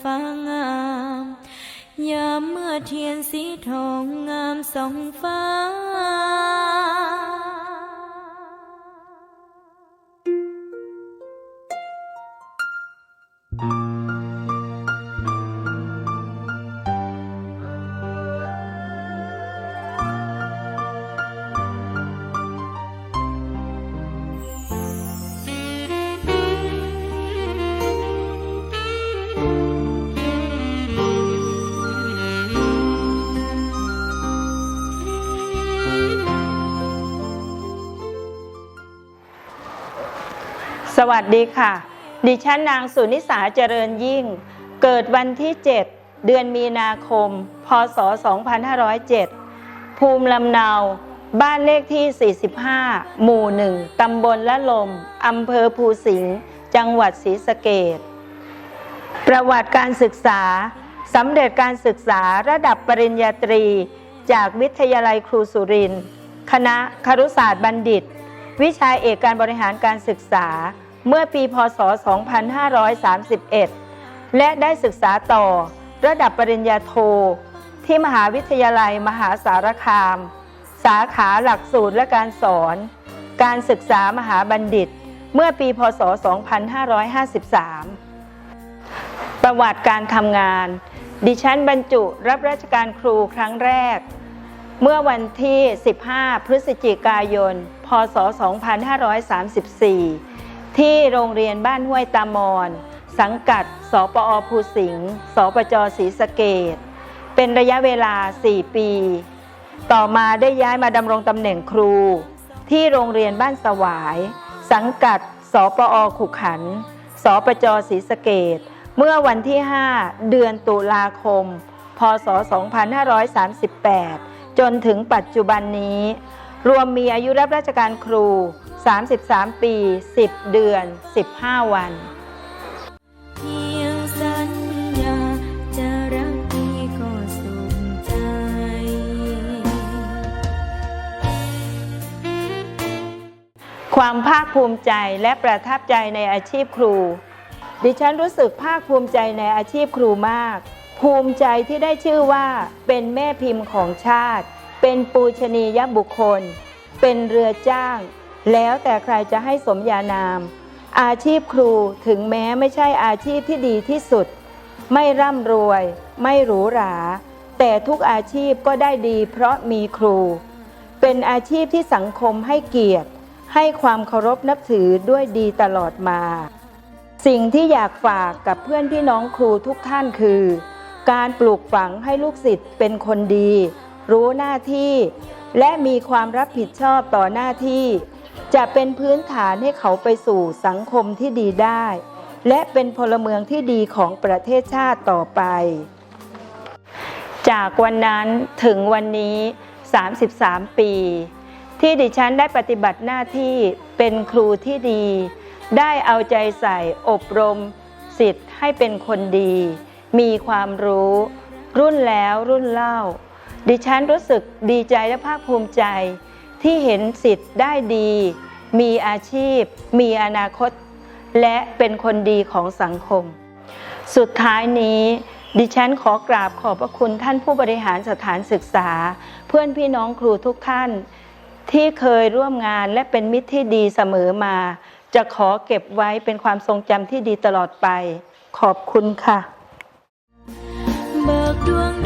ฟ้างามยามเมื่อเที สวัสดีค่ะ ดิฉันนางสุนิสาเจริญยิ่ง เกิดวันที่ 7 เดือนมีนาคม พศ 2507 ภูมิลำเนา บ้านเลขที่ 45 หมู่ 1 ตำบลละลม อำเภอภูสิงห์ จังหวัดศรีสะเกษประวัติการศึกษา สำเร็จการศึกษาระดับปริญญาตรี จากวิทยาลัยครูสุรินทร์ คณะครุศาสตร์บัณฑิตวิชาเอกการบริหารการศึกษา เมื่อปีพศ 2531 และได้ศึกษาต่อระดับปริญญาโท ที่มหาวิทยาลัยมหาสารคาม สาขาหลักสูตรและการสอน การศึกษามหาบัณฑิต เมื่อปีพศ 2553 ประวัติการทำงาน ดิฉันบรรจุรับราชการครูครั้งแรก เมื่อวันที่ 15 พฤศจิกายน พศ 2534 ที่โรงเรียนบ้านห้วยตามอนสังกัด สปอภูสิงห์ สปจศรีสะเกดเป็นระยะเวลา 4 ปี ต่อมาได้ย้ายมาดำรงตำแหน่งครู ที่โรงเรียนบ้านสวาย สังกัด สปอขุขัน สปจศรีสะเกดเมื่อวันที่ 5 เดือนตุลาคม พศ 2538 จนถึงปัจจุบันนี้ รวมมีอายุรับราชการครู 33 ปี 10 เดือน 15 วันเพียงสัญญาจะรักพี่ก็สุขใจความภาคภูมิใจและประทับใจในอาชีพครู ดิฉันรู้สึกภาคภูมิใจในอาชีพครูมาก ภูมิใจที่ได้ชื่อว่าเป็นแม่พิมพ์ของชาติ เป็นปูชนียบุคคล เป็นเรือจ้าง แล้วแต่ใครจะให้สมญานาม อาชีพครูถึงแม้ไม่ใช่อาชีพที่ดีที่สุด ไม่ร่ำรวย ไม่หรูหรา แต่ทุกอาชีพก็ได้ดีเพราะมีครู เป็นอาชีพที่สังคมให้เกียรติ ให้ความเคารพนับถือด้วยดีตลอดมา สิ่งที่อยากฝากกับเพื่อนพี่น้องครูทุกท่านคือ การปลูกฝังให้ลูกศิษย์เป็นคนดี รู้หน้าที่ และมีความรับผิดชอบต่อหน้าที่ จะเป็นพื้นฐานให้เขาไปสู่สังคมที่ดีได้ และเป็นพลเมืองที่ดีของประเทศชาติต่อไป จากวันนั้นถึงวันนี้ 33 ปี ที่ดิฉันได้ปฏิบัติหน้าที่เป็นครูที่ดี ได้เอาใจใส่อบรมสิทธิ์ให้เป็นคนดี มีความรู้ รุ่นแล้วรุ่นเล่า ดิฉันรู้สึกดีใจและภาคภูมิใจ ที่เห็นสิทธิ์ได้ดี มีอาชีพ มีอนาคต และเป็นคนดีของสังคม สุดท้ายนี้ ดิฉันขอกราบขอบพระคุณท่านผู้บริหารสถานศึกษา เพื่อนพี่น้องครูทุกท่าน ที่เคยร่วมงานและเป็นมิตรที่ดีเสมอมา จะขอเก็บไว้เป็นความทรงจำที่ดีตลอดไป ขอบคุณค่ะเบิกดวง